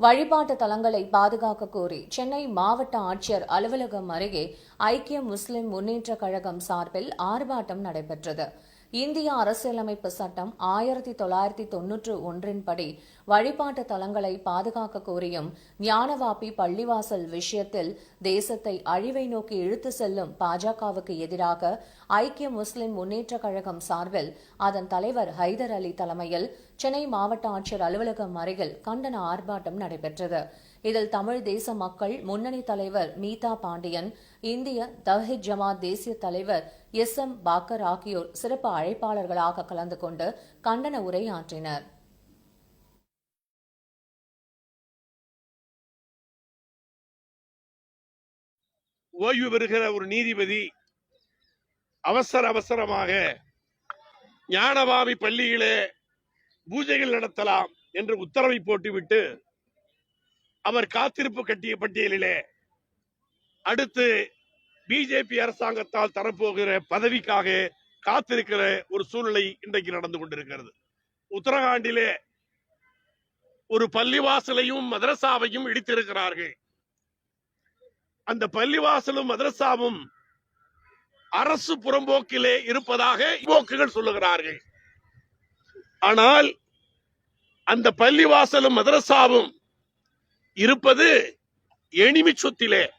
வழிபாட்டு தலங்களை பாதுகாக்க கோரி சென்னை மாவட்ட ஆட்சியர் அலுவலகம் அருகே ஐக்கிய முஸ்லிம் முன்னேற்றக் கழகம் சார்பில் ஆர்ப்பாட்டம் நடைபெற்றது. இந்திய அரசியலமைப்பு சட்டம் ஆயிரத்தி தொள்ளாயிரத்தி தொன்னூற்று ஒன்றின்படி வழிபாட்டு தலங்களை பாதுகாக்க கோரியும் ஞானவாபி பள்ளிவாசல் விஷயத்தில் தேசத்தை அழிவை நோக்கி இழுத்து செல்லும் பாஜகவுக்கு எதிராக ஐக்கிய முஸ்லிம் முன்னேற்ற கழகம் சார்பில் அதன் தலைவர் ஹைதர் அலி தலைமையில் சென்னை மாவட்ட ஆட்சியர் அலுவலகம் அருகில் கண்டன ஆர்ப்பாட்டம் நடைபெற்றது. இதில் தமிழ் தேச மக்கள் முன்னணி தலைவர் மீதா பாண்டியன் இந்திய தவ்ஹித் ஜமாத் தேசிய தலைவர் எஸ் எம் பாக்கர் ஆகியோர் சிறப்பு அழைப்பாளர்களாக கலந்து கொண்டு கண்டன உரை ஆற்றினர். ஓய்வு பெறுகிற ஒரு நீதிபதி அவசர அவசரமாக ஞானபாவி பள்ளியிலே பூஜைகள் நடத்தலாம் என்று உத்தரவை போட்டுவிட்டு அவர் காத்திருப்பு கட்டிய பட்டியலிலே அடுத்து பிஜேபி அரசாங்கத்தால் தரப்போகிற பதவிக்காக காத்திருக்கிற ஒரு சூழ்நிலை இன்றைக்கு நடந்து கொண்டிருக்கிறது. உத்தரகாண்டிலே ஒரு பள்ளிவாசலையும் மதரசாவையும் இடித்திருக்கிறார்கள். அந்த பள்ளிவாசலும் மதரசாவும் அரசு புறம்போக்கிலே இருப்பதாக போக்குகள் சொல்லுகிறார்கள். ஆனால் அந்த பள்ளிவாசலும் மதரசாவும் இருப்பது எனிமி சொத்திலே